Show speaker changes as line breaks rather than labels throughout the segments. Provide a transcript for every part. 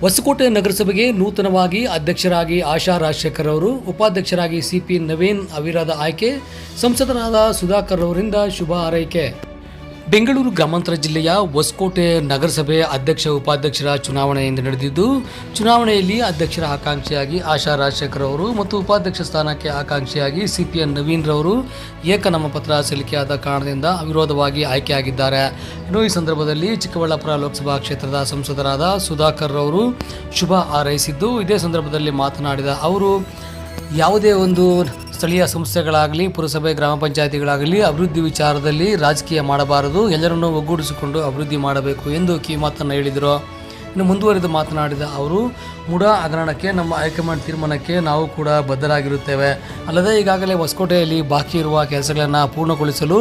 ಹೊಸಕೋಟೆ ನಗರಸಭೆಗೆ ನೂತನವಾಗಿ ಅಧ್ಯಕ್ಷರಾಗಿ ಆಶಾ ರಾಜಶೇಖರ್ ಅವರು, ಉಪಾಧ್ಯಕ್ಷರಾಗಿ ಸಿಪಿ ನವೀನ್ ಅವಿರಾದ ಆಯ್ಕೆ, ಸಂಸದರಾದ ಸುಧಾಕರ್ ಅವರಿಂದ ಶುಭ ಹಾರೈಕೆ. ಬೆಂಗಳೂರು ಗ್ರಾಮಾಂತರ ಜಿಲ್ಲೆಯ ಹೊಸಕೋಟೆ ನಗರಸಭೆ ಅಧ್ಯಕ್ಷ ಉಪಾಧ್ಯಕ್ಷರ ಚುನಾವಣೆ ಇಂದು ನಡೆದಿದ್ದು, ಚುನಾವಣೆಯಲ್ಲಿ ಅಧ್ಯಕ್ಷರ ಆಕಾಂಕ್ಷಿಯಾಗಿ ಆಶಾ ರಾಜಶೇಖರ್ ಅವರು ಮತ್ತು ಉಪಾಧ್ಯಕ್ಷ ಸ್ಥಾನಕ್ಕೆ ಆಕಾಂಕ್ಷಿಯಾಗಿ ಸಿಪಿಎನ್ ನವೀನ್ ರವರು ಏಕನಾಮಪತ್ರ ಸಲ್ಲಿಕೆಯಾದ ಕಾರಣದಿಂದ ಅವಿರೋಧವಾಗಿ ಆಯ್ಕೆಯಾಗಿದ್ದಾರೆ. ಇನ್ನು ಈ ಸಂದರ್ಭದಲ್ಲಿ ಚಿಕ್ಕಬಳ್ಳಾಪುರ ಲೋಕಸಭಾ ಕ್ಷೇತ್ರದ ಸಂಸದರಾದ ಸುಧಾಕರ್ ರವರು ಶುಭ ಹಾರೈಸಿದ್ದು, ಇದೇ ಸಂದರ್ಭದಲ್ಲಿ ಮಾತನಾಡಿದ ಅವರು, ಯಾವುದೇ ಒಂದು ಸ್ಥಳೀಯ ಸಂಸ್ಥೆಗಳಾಗಲಿ, ಪುರಸಭೆ, ಗ್ರಾಮ ಪಂಚಾಯತಿಗಳಾಗಲಿ ಅಭಿವೃದ್ಧಿ ವಿಚಾರದಲ್ಲಿ ರಾಜಕೀಯ ಮಾಡಬಾರದು, ಎಲ್ಲರನ್ನೂ ಒಗ್ಗೂಡಿಸಿಕೊಂಡು ಅಭಿವೃದ್ಧಿ ಮಾಡಬೇಕು ಎಂದು ಕಿವಿಮಾತನ್ನು ಹೇಳಿದರು. ಇನ್ನು ಮುಂದುವರೆದು ಮಾತನಾಡಿದ ಅವರು ಮೂಢ ಹಗರಣಕ್ಕೆ ನಮ್ಮ ಹೈಕಮಾಂಡ್ ತೀರ್ಮಾನಕ್ಕೆ ನಾವು ಕೂಡ ಬದ್ಧರಾಗಿರುತ್ತೇವೆ. ಅಲ್ಲದೆ ಈಗಾಗಲೇ ಹೊಸಕೋಟೆಯಲ್ಲಿ ಬಾಕಿ ಇರುವ ಕೆಲಸಗಳನ್ನು ಪೂರ್ಣಗೊಳಿಸಲು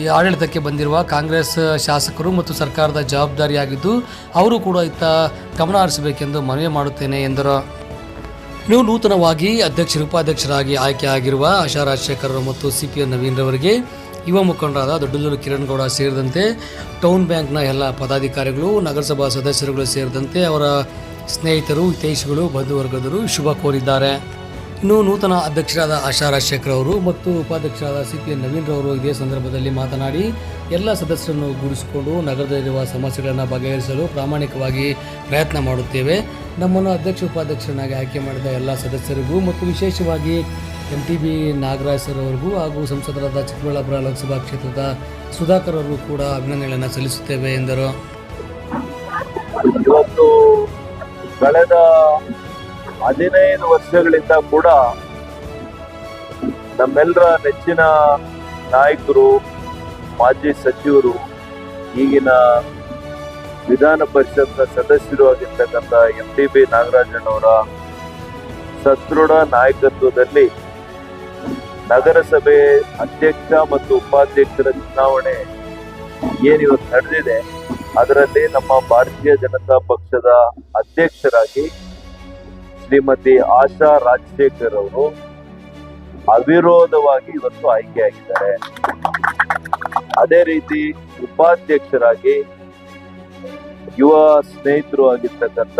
ಈ ಆಡಳಿತಕ್ಕೆ ಬಂದಿರುವ ಕಾಂಗ್ರೆಸ್ ಶಾಸಕರು ಮತ್ತು ಸರ್ಕಾರದ ಜವಾಬ್ದಾರಿಯಾಗಿದ್ದು, ಅವರು ಕೂಡ ಇತ್ತ ಗಮನ ಹರಿಸಬೇಕೆಂದು ಮನವಿ ಮಾಡುತ್ತೇನೆ ಎಂದರು. ಇನ್ನು ನೂತನವಾಗಿ ಅಧ್ಯಕ್ಷರು, ಉಪಾಧ್ಯಕ್ಷರಾಗಿ ಆಯ್ಕೆಯಾಗಿರುವ ಆಶಾ ರಾಜಶೇಖರ್ ಮತ್ತು ಸಿ ಪಿ ಎನ್ ನವೀನ್ ರವರಿಗೆ ಯುವ ಮುಖಂಡರಾದ ದೊಡ್ಡದೂರು ಕಿರಣ್ ಗೌಡ ಸೇರಿದಂತೆ ಟೌನ್ ಬ್ಯಾಂಕ್ನ ಎಲ್ಲ ಪದಾಧಿಕಾರಿಗಳು, ನಗರಸಭಾ ಸದಸ್ಯರುಗಳು ಸೇರಿದಂತೆ ಅವರ ಸ್ನೇಹಿತರು, ಹಿತೈಷಿಗಳು ಬಂಧುವರ್ಗದರು ಶುಭ ಕೋರಿದ್ದಾರೆ. ಇನ್ನು ನೂತನ ಅಧ್ಯಕ್ಷರಾದ ಆಶಾ ರಾಜಶೇಖರ್ ಅವರು ಮತ್ತು ಉಪಾಧ್ಯಕ್ಷರಾದ ಸಿ ಪಿ ಎನ್ ನವೀನ್ ರವರು ಇದೇ ಸಂದರ್ಭದಲ್ಲಿ ಮಾತನಾಡಿ, ಎಲ್ಲ ಸದಸ್ಯರನ್ನು ಗೂಡಿಸಿಕೊಂಡು ನಗರದಲ್ಲಿರುವ ಸಮಸ್ಯೆಗಳನ್ನು ಬಗೆಹರಿಸಲು ಪ್ರಾಮಾಣಿಕವಾಗಿ ಪ್ರಯತ್ನ ಮಾಡುತ್ತೇವೆ. ನಮ್ಮನ್ನು ಅಧ್ಯಕ್ಷ ಉಪಾಧ್ಯಕ್ಷರನ್ನಾಗಿ ಆಯ್ಕೆ ಮಾಡಿದ ಎಲ್ಲ ಸದಸ್ಯರಿಗೂ ಮತ್ತು ವಿಶೇಷವಾಗಿ ಎಂ ಟಿ ಬಿ ನಾಗರಾಜ್ ಹಾಗೂ ಸಂಸದರಾದ ಚಿಕ್ಕಬಳ್ಳಾಪುರ ಲೋಕಸಭಾ ಕ್ಷೇತ್ರದ ಸುಧಾಕರ್ ಅವರು ಕೂಡ ಅಭಿನಂದನೆಗಳನ್ನು ಸಲ್ಲಿಸುತ್ತೇವೆ ಎಂದರು.
ಹದಿನೈದು ವರ್ಷಗಳಿಂದ ಕೂಡ ನಮ್ಮೆಲ್ಲರ ನೆಚ್ಚಿನ ನಾಯಕರು, ಮಾಜಿ ಸಚಿವರು, ಈಗಿನ ವಿಧಾನ ಪರಿಷತ್ನ ಸದಸ್ಯರು ಆಗಿರ್ತಕ್ಕಂಥ ಎಂ ಟಿ ಬಿ ನಾಗರಾಜಣ್ಣವರ ಸದೃಢ ನಾಯಕತ್ವದಲ್ಲಿ ನಗರಸಭೆ ಅಧ್ಯಕ್ಷ ಮತ್ತು ಉಪಾಧ್ಯಕ್ಷರ ಚುನಾವಣೆ ಏನಿವತ್ತು ನಡೆದಿದೆ, ಅದರಲ್ಲಿ ನಮ್ಮ ಭಾರತೀಯ ಜನತಾ ಪಕ್ಷದ ಅಧ್ಯಕ್ಷರಾಗಿ ಶ್ರೀಮತಿ ಆಶಾ ರಾಜಶೇಖರ್ ಅವರು ಅವಿರೋಧವಾಗಿ ಇವತ್ತು ಆಯ್ಕೆಯಾಗಿದ್ದಾರೆ. ಅದೇ ರೀತಿ ಉಪಾಧ್ಯಕ್ಷರಾಗಿ ಯುವ ಸ್ನೇಹಿತರು ಆಗಿರ್ತಕ್ಕಂಥ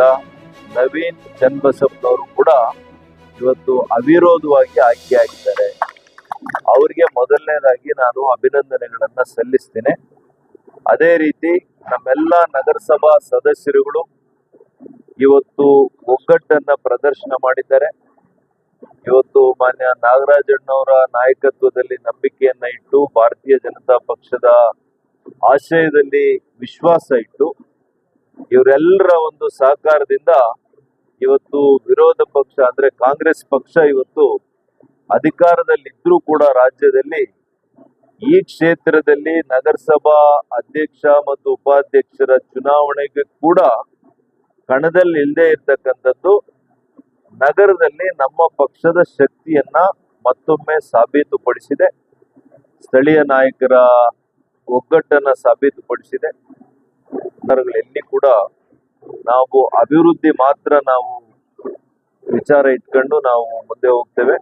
ನವೀನ್ ಚನ್ನಬಸಪ್ಪನವರು ಕೂಡ ಇವತ್ತು ಅವಿರೋಧವಾಗಿ ಆಯ್ಕೆಯಾಗಿದ್ದಾರೆ. ಅವರಿಗೆ ಮೊದಲನೇದಾಗಿ ನಾನು ಅಭಿನಂದನೆಗಳನ್ನ ಸಲ್ಲಿಸ್ತೇನೆ. ಅದೇ ರೀತಿ ನಮ್ಮೆಲ್ಲ ನಗರಸಭಾ ಸದಸ್ಯರುಗಳು ಇವತ್ತು ಒಗ್ಗಟ್ಟನ್ನ ಪ್ರದರ್ಶನ ಮಾಡಿದ್ದಾರೆ. ಇವತ್ತು ಮಾನ್ಯ ನಾಗರಾಜಣ್ಣವರ ನಾಯಕತ್ವದಲ್ಲಿ ನಂಬಿಕೆಯನ್ನ ಇಟ್ಟು ಭಾರತೀಯ ಜನತಾ ಪಕ್ಷದ ಆಶಯದಲ್ಲಿ ವಿಶ್ವಾಸ ಇಟ್ಟು ಇವರೆಲ್ಲರ ಒಂದು ಸಹಕಾರದಿಂದ ಇವತ್ತು ವಿರೋಧ ಪಕ್ಷ ಅಂದ್ರೆ ಕಾಂಗ್ರೆಸ್ ಪಕ್ಷ ಇವತ್ತು ಅಧಿಕಾರದಲ್ಲಿದ್ರೂ ಕೂಡ ರಾಜ್ಯದಲ್ಲಿ ಈ ಕ್ಷೇತ್ರದಲ್ಲಿ ನಗರಸಭಾ ಅಧ್ಯಕ್ಷ ಮತ್ತು ಉಪಾಧ್ಯಕ್ಷರ ಚುನಾವಣೆಗೆ ಕೂಡ ಕಣದಲ್ಲಿ ಇಲ್ಲದೆ ಇರ್ತಕ್ಕಂಥದ್ದು ನಗರದಲ್ಲಿ ನಮ್ಮ ಪಕ್ಷದ ಶಕ್ತಿಯನ್ನ ಮತ್ತೊಮ್ಮೆ ಸಾಬೀತುಪಡಿಸಿದೆ. ಸ್ಥಳೀಯ ನಾಯಕರ ಒಗ್ಗಟ್ಟನ್ನ ಸಾಬೀತುಪಡಿಸಿದೆ. ಎಲ್ಲಿ ಕೂಡ ನಾವು ಅಭಿವೃದ್ಧಿ ಮಾತ್ರ ನಾವು ವಿಚಾರ ಇಟ್ಕೊಂಡು ನಾವು ಮುಂದೆ ಹೋಗ್ತೇವೆ.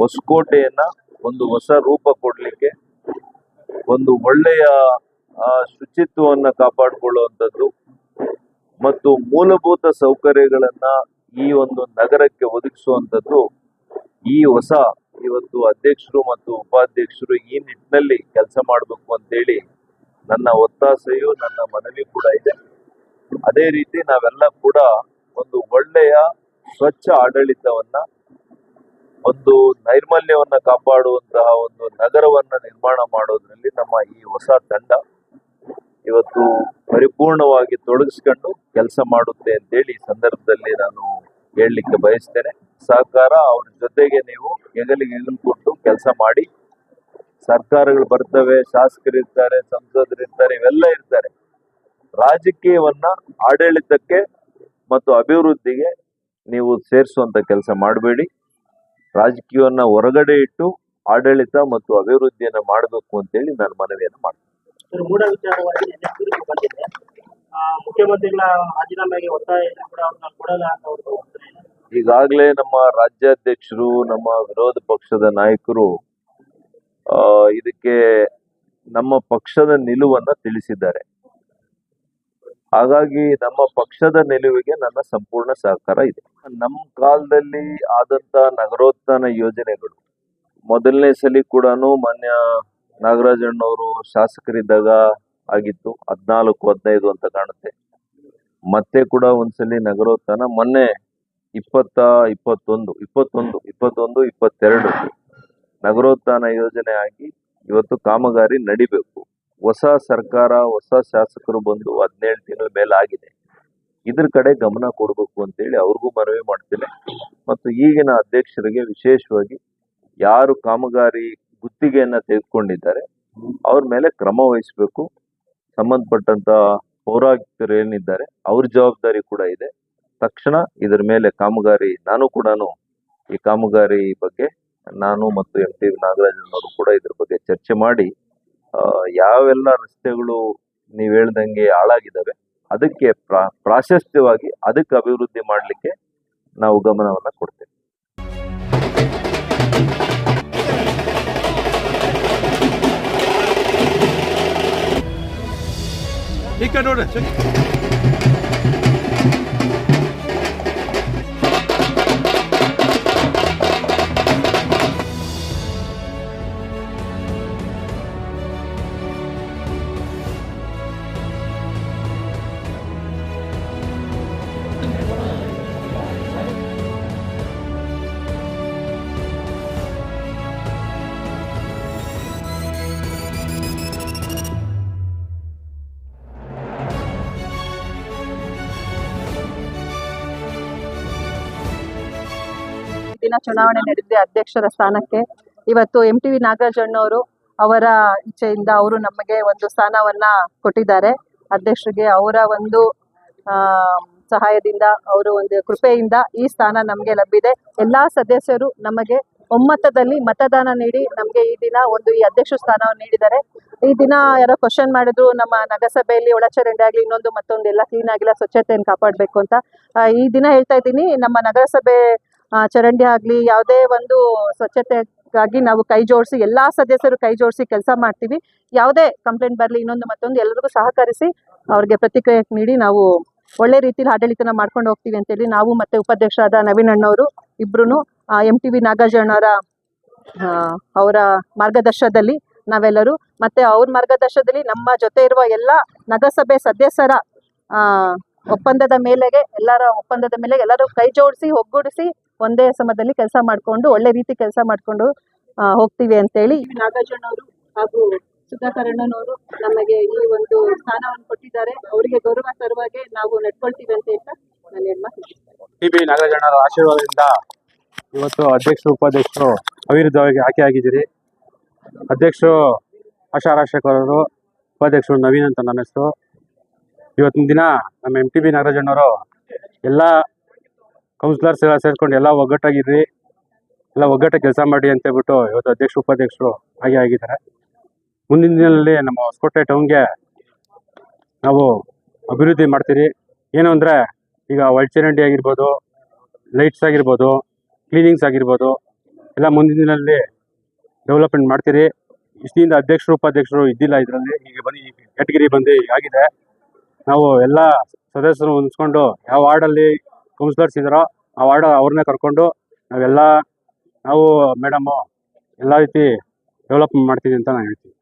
ಹೊಸಕೋಟೆಯನ್ನ ಒಂದು ಹೊಸ ರೂಪ ಕೊಡ್ಲಿಕ್ಕೆ, ಒಂದು ಒಳ್ಳೆಯ ಶುಚಿತ್ವವನ್ನು ಕಾಪಾಡಿಕೊಳ್ಳುವಂಥದ್ದು ಮತ್ತು ಮೂಲಭೂತ ಸೌಕರ್ಯಗಳನ್ನ ಈ ಒಂದು ನಗರಕ್ಕೆ ಒದಗಿಸುವಂಥದ್ದು ಈ ಹೊಸ ಇವತ್ತು ಅಧ್ಯಕ್ಷರು ಮತ್ತು ಉಪಾಧ್ಯಕ್ಷರು ಈ ನಿಟ್ಟಿನಲ್ಲಿ ಕೆಲಸ ಮಾಡಬೇಕು ಅಂತೇಳಿ ನನ್ನ ಒತ್ತಾಸೆಯು ನನ್ನ ಮನವಿ ಕೂಡ ಇದೆ. ಅದೇ ರೀತಿ ನಾವೆಲ್ಲ ಕೂಡ ಒಂದು ಒಳ್ಳೆಯ ಸ್ವಚ್ಛ ಆಡಳಿತವನ್ನ, ಒಂದು ನೈರ್ಮಲ್ಯವನ್ನ ಕಾಪಾಡುವಂತಹ ಒಂದು ನಗರವನ್ನ ನಿರ್ಮಾಣ ಮಾಡೋದ್ರಲ್ಲಿ ನಮ್ಮ ಈ ಹೊಸ ತಂಡ ಇವತ್ತು ಪರಿಪೂರ್ಣವಾಗಿ ತೊಡಗಿಸ್ಕೊಂಡು ಕೆಲಸ ಮಾಡುತ್ತೆ ಅಂತೇಳಿ ಈ ಸಂದರ್ಭದಲ್ಲಿ ನಾನು ಹೇಳಲಿಕ್ಕೆ ಬಯಸ್ತೇನೆ. ಸಹಕಾರ ಅವ್ರ ಜೊತೆಗೆ ನೀವು ಹೆಗಲಿಗೆ ಹೆಗಲು ಕೊಟ್ಟು ಕೆಲಸ ಮಾಡಿ. ಸರ್ಕಾರಗಳು ಬರ್ತವೆ, ಶಾಸಕರು ಇರ್ತಾರೆ, ಸಂಸದರು ಇರ್ತಾರೆ, ಇವೆಲ್ಲ ಇರ್ತಾರೆ. ರಾಜಕೀಯವನ್ನ ಆಡಳಿತಕ್ಕೆ ಮತ್ತು ಅಭಿವೃದ್ಧಿಗೆ ನೀವು ಸೇರಿಸುವಂತ ಕೆಲಸ ಮಾಡಬೇಡಿ. ರಾಜಕೀಯವನ್ನ ಹೊರಗಡೆ ಇಟ್ಟು ಆಡಳಿತ ಮತ್ತು ಅಭಿವೃದ್ಧಿಯನ್ನು ಮಾಡಬೇಕು ಅಂತೇಳಿ ನಾನು ಮನವಿಯನ್ನು ಮಾಡ್ತೀನಿ.
ಸರ್ ಮೂಢ ವಿಚಾರವಾಗಿ ನಿನ್ನೆ ತೀರ್ಪು ಬಂದಿದೆ. ಮುಖ್ಯಮಂತ್ರಿಗಳ ರಾಜೀನಾಮೆಗೆ ಒತ್ತಾಯ ಇದ್ರೂ ಕೂಡ ಅವ್ರನ್ನ ಕೊಡಲ್ಲ ಅಂತ ಅವರು.
ಈಗಾಗಲೇ ನಮ್ಮ ರಾಜ್ಯಾಧ್ಯಕ್ಷರು, ನಮ್ಮ ವಿರೋಧ ಪಕ್ಷದ ನಾಯಕರು ಇದಕ್ಕೆ ನಮ್ಮ ಪಕ್ಷದ ನಿಲುವನ್ನ ತಿಳಿಸಿದ್ದಾರೆ. ಹಾಗಾಗಿ ನಮ್ಮ ಪಕ್ಷದ ನಿಲುವಿಗೆ ನನ್ನ ಸಂಪೂರ್ಣ ಸಹಕಾರ ಇದೆ. ನಮ್ಮ ಕಾಲದಲ್ಲಿ ಆದಂತ ನಗರೋತ್ಥಾನ ಯೋಜನೆಗಳು, ಮೊದಲನೇ ಸಲ ಕೂಡ ಮಾನ್ಯ ನಾಗರಾಜಣ್ಣವರು ಶಾಸಕರಿದ್ದಾಗ ಆಗಿತ್ತು, ಹದ್ನಾಲ್ಕು, ಹದಿನೈದು ಅಂತ ಕಾಣುತ್ತೆ. ಮತ್ತೆ ಕೂಡ ಒಂದ್ಸಲಿ ನಗರೋತ್ಥಾನ, ಮೊನ್ನೆ ಇಪ್ಪತ್ತ, ಇಪ್ಪತ್ತೊಂದು ಇಪ್ಪತ್ತೊಂದು ಇಪ್ಪತ್ತೊಂದು, ಇಪ್ಪತ್ತೆರಡು ನಗರೋತ್ಥಾನ ಯೋಜನೆ ಆಗಿ ಇವತ್ತು ಕಾಮಗಾರಿ ನಡಿಬೇಕು. ಹೊಸ ಸರ್ಕಾರ, ಹೊಸ ಶಾಸಕರು ಬಂದು ಹದಿನೇಳು ತಿಂಗಳ ಮೇಲೆ ಆಗಿದೆ. ಇದ್ರ ಕಡೆ ಗಮನ ಕೊಡಬೇಕು ಅಂತೇಳಿ ಅವ್ರಿಗೂ ಮನವಿ ಮಾಡ್ತೇನೆ. ಮತ್ತು ಈಗಿನ ಅಧ್ಯಕ್ಷರಿಗೆ ವಿಶೇಷವಾಗಿ ಯಾರು ಕಾಮಗಾರಿ ಗುತ್ತಿಗೆಯನ್ನ ತೆಗೆದುಕೊಂಡಿದ್ದಾರೆ. ಅವ್ರ ಮೇಲೆ ಕ್ರಮ ವಹಿಸಬೇಕು. ಸಂಬಂಧಪಟ್ಟಂತ ಪೌರಾಯುಕ್ತರು ಏನಿದ್ದಾರೆ, ಅವ್ರ ಜವಾಬ್ದಾರಿ ಕೂಡ ಇದೆ. ತಕ್ಷಣ ಇದರ ಮೇಲೆ ಕಾಮಗಾರಿ, ನಾನು ಕೂಡ ಈ ಕಾಮಗಾರಿ ಬಗ್ಗೆ, ನಾನು ಮತ್ತು ಎಂ ಟಿ ನಾಗರಾಜನವರು ಕೂಡ ಇದ್ರ ಬಗ್ಗೆ ಚರ್ಚೆ ಮಾಡಿ ಯಾವೆಲ್ಲ ರಸ್ತೆಗಳು ನೀವು ಹೇಳ್ದಂಗೆ ಹಾಳಾಗಿದ್ದಾವೆ, ಅದಕ್ಕೆ ಪ್ರಾ, ಪ್ರಾಶಸ್ತ್ಯವಾಗಿ ಅದಕ್ಕೆ ಅಭಿವೃದ್ಧಿ ಮಾಡಲಿಕ್ಕೆ ನಾವು ಗಮನವನ್ನು ಕೊಡ್ತೇವೆ.
ಈ ಕಡೆ ನೋಡ್ರಿ
ದಿನ ಚುನಾವಣೆ ನಡೆದಿದೆ ಅಧ್ಯಕ್ಷರ ಸ್ಥಾನಕ್ಕೆ. ಇವತ್ತು ಎಂ ಟಿ ವಿ ನಾಗರಾಜಣ್ಣವರು ಅವರ ಇಚ್ಛೆಯಿಂದ ಅವರು ನಮಗೆ ಒಂದು ಸ್ಥಾನವನ್ನ ಕೊಟ್ಟಿದ್ದಾರೆ. ಅಧ್ಯಕ್ಷರಿಗೆ ಅವರ ಒಂದು ಸಹಾಯದಿಂದ, ಅವರು ಒಂದು ಕೃಪೆಯಿಂದ ಈ ಸ್ಥಾನ ನಮಗೆ ಲಭ್ಯದೆ ಎಲ್ಲಾ ಸದಸ್ಯರು ನಮಗೆ ಒಮ್ಮತದಲ್ಲಿ ಮತದಾನ ನೀಡಿ ನಮಗೆ ಈ ದಿನ ಒಂದು ಈ ಅಧ್ಯಕ್ಷ ಸ್ಥಾನವನ್ನು ನೀಡಿದ್ದಾರೆ. ಈ ದಿನ ಯಾರೋ ಕ್ವಶನ್ ಮಾಡಿದ್ರು, ನಮ್ಮ ನಗರಸಭೆಯಲ್ಲಿ ಒಳಚರಂಡಿ ಆಗಲಿ ಇನ್ನೊಂದು ಮತ್ತೊಂದು, ಎಲ್ಲ ಕ್ಲೀನ್ ಆಗಿಲ್ಲ, ಸ್ವಚ್ಛತೆಯನ್ನು ಕಾಪಾಡಬೇಕು ಅಂತ. ಈ ದಿನ ಹೇಳ್ತಾ ಇದ್ದೀನಿ, ನಮ್ಮ ನಗರಸಭೆ ಚರಂಡಿ ಆಗಲಿ, ಯಾವುದೇ ಒಂದು ಸ್ವಚ್ಛತೆಗಾಗಿ ನಾವು ಕೈ ಜೋಡಿಸಿ, ಎಲ್ಲ ಸದಸ್ಯರು ಕೈ ಜೋಡಿಸಿ ಕೆಲಸ ಮಾಡ್ತೀವಿ. ಯಾವುದೇ ಕಂಪ್ಲೇಂಟ್ ಬರಲಿ, ಇನ್ನೊಂದು ಮತ್ತೊಂದು ಎಲ್ಲರಿಗೂ ಸಹಕರಿಸಿ ಅವ್ರಿಗೆ ಪ್ರತಿಕ್ರಿಯೆ ನೀಡಿ ನಾವು ಒಳ್ಳೆ ರೀತಿಯಲ್ಲಿ ಆಡಳಿತನ ಮಾಡ್ಕೊಂಡು ಹೋಗ್ತೀವಿ ಅಂತೇಳಿ ನಾವು ಮತ್ತೆ ಉಪಾಧ್ಯಕ್ಷರಾದ ನವೀನ್ ಅಣ್ಣವರು ಇಬ್ರು ಎಂ ಟಿ ವಿ ನಾಗಾರ್ಜುನವರ ಅವರ ಮಾರ್ಗದರ್ಶನದಲ್ಲಿ ನಾವೆಲ್ಲರೂ ಮತ್ತೆ ಅವ್ರ ಮಾರ್ಗದರ್ಶನದಲ್ಲಿ ನಮ್ಮ ಜೊತೆ ಇರುವ ಎಲ್ಲ ನಗರಸಭೆ ಸದಸ್ಯರ ಒಪ್ಪಂದದ ಮೇಲೆಗೆ, ಎಲ್ಲರ ಒಪ್ಪಂದದ ಮೇಲೆ ಎಲ್ಲರೂ ಕೈ ಜೋಡಿಸಿ, ಒಗ್ಗೂಡಿಸಿ ಒಂದೇ ಸಮಯದಲ್ಲಿ ಕೆಲಸ ಮಾಡಿಕೊಂಡು ಒಳ್ಳೆ ರೀತಿ ಕೆಲಸ ಮಾಡಿಕೊಂಡು ಹೋಗ್ತೀವಿ ಅಂತೇಳಿ. ನಾಗಾರ್ಜುನವರು ಹಾಗೂ ಸುಧಾಕರಣ್ಣನವರು ನಮಗೆ ಈ ಒಂದು ಸ್ಥಾನವನ್ನು ಕೊಟ್ಟಿದ್ದಾರೆ. ಅವರಿಗೆ ಗೌರವ ತರುವಾಗೆ ನಾವು ನಡ್ಕೊಳ್ತೀವಿ ಅಂತ ಹೇಳ್ತಾ ನಾನು.
ಬಿ ನಾಗರಾಜಣ್ಣರ ಆಶೀರ್ವಾದದಿಂದ ಇವತ್ತು ಅಧ್ಯಕ್ಷರು ಉಪಾಧ್ಯಕ್ಷರು ಅವಿರುದ್ಧವಾಗಿ ಆಯ್ಕೆ ಆಗಿದ್ದೀರಿ. ಅಧ್ಯಕ್ಷರು ಆಶಾ ರಾಜಶೇಖರ್ ಅವರು ಉಪಾಧ್ಯಕ್ಷರು ನವೀನ್ ಅಂತ ನನ್ನ ಹೆಸರು. ಇವತ್ತಿನ ದಿನ ನಮ್ಮ ಎಂ ಟಿ ಬಿ ನಾಗರಾಜಣ್ಣವರು ಎಲ್ಲ ಕೌನ್ಸಿಲರ್ಸ್ ಎಲ್ಲ ಸೇರ್ಕೊಂಡು ಎಲ್ಲ ಒಗ್ಗಟ್ಟಾಗಿರ್ರಿ ಎಲ್ಲ ಒಗ್ಗಟ್ಟಾಗಿ ಕೆಲಸ ಮಾಡಿ ಅಂತ ಹೇಳ್ಬಿಟ್ಟು ಇವತ್ತು ಅಧ್ಯಕ್ಷರು ಉಪಾಧ್ಯಕ್ಷರು ಹಾಗೆ ಆಗಿದ್ದಾರೆ. ಮುಂದಿನ ದಿನದಲ್ಲಿ ನಮ್ಮ ಹೊಸಕೋಟೆ ಟೌನ್ಗೆ ನಾವು ಅಭಿವೃದ್ಧಿ ಮಾಡ್ತೀರಿ. ಏನು ಅಂದರೆ ಈಗ ಒಳಚರಂಡಿ ಆಗಿರ್ಬೋದು, ಲೈಟ್ಸ್ ಆಗಿರ್ಬೋದು, ಕ್ಲೀನಿಂಗ್ಸ್ ಆಗಿರ್ಬೋದು, ಎಲ್ಲ ಮುಂದಿನ ದಿನದಲ್ಲಿ ಡೆವಲಪ್ಮೆಂಟ್ ಮಾಡ್ತೀರಿ. ಇಷ್ಟಿಂದ ಅಧ್ಯಕ್ಷರು, ಉಪಾಧ್ಯಕ್ಷರು ಇದ್ದಿಲ್ಲ ಇದರಲ್ಲಿ ಈಗ ಬನ್ನಿ ಕ್ಯಾಟಗಿರಿ ಬಂದು ಆಗಿದೆ. ನಾವು ಎಲ್ಲ ಸದಸ್ಯರು ಹೊಂದಿಸ್ಕೊಂಡು ಯಾವ ವಾರ್ಡಲ್ಲಿ ಕೌನ್ಸಿಲರ್ಸ್ ಇದ್ದಾರೋ ಆ ವಾರ್ಡ್ ಅವ್ರನ್ನೇ ಕರ್ಕೊಂಡು ನಾವೆಲ್ಲ ನಾವು ಮೇಡಮು ಎಲ್ಲ ರೀತಿ ಡೆವಲಪ್ ಮಾಡ್ತೀವಿ ಅಂತ ನಾನು ಹೇಳ್ತೀನಿ.